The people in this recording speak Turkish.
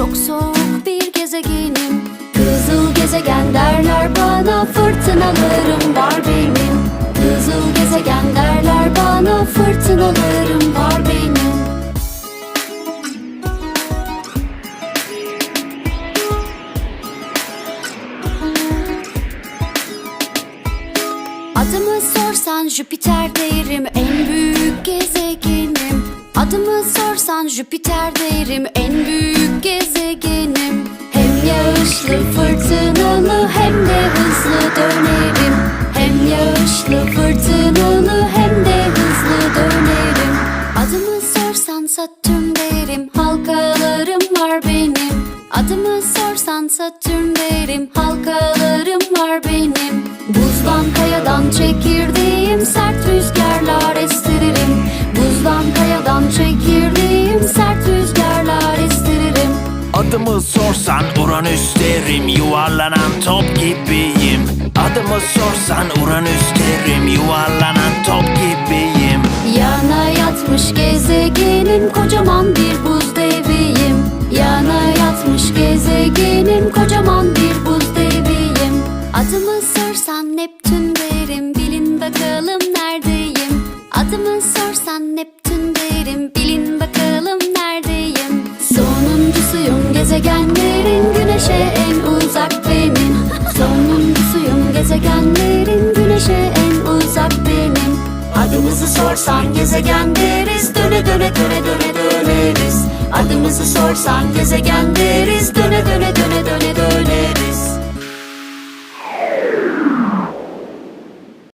çok soğuk bir gezegenim. Kızıl gezegen derler bana fırtınalarım var benim. Kızıl gezegen derler bana fırtınalarım var benim. Adımı sorsan Jüpiter derim Adımı sorsan Jüpiter derim en büyük gezegenim. Hem yağışlı fırtınalı hem de hızlı dönerim. Hem yağışlı fırtınalı hem de hızlı dönerim. Adımı sorsan Satürn derim halkalarım var benim. Adımı sorsan Satürn derim halkalarım var benim. Buzdan kayadan çekirdeğim sert rüzgarlar çekirdeğim sert rüzgarlar estiririm. Adımı sorsan Uranüs derim Yuvarlanan top gibiyim. Adımı sorsan Uranüs derim Yuvarlanan top gibiyim. Yana yatmış gezegenim kocaman bir buz deviyim. Yana yatmış gezegenim kocaman gezegenlerin güneşe en uzak benim. Sonuncusuyum gezegenlerin güneşe en uzak benim. Adımızı sorsan gezegen deriz Döne döne döne döne döneriz. Adımızı sorsan gezegen deriz Döne döne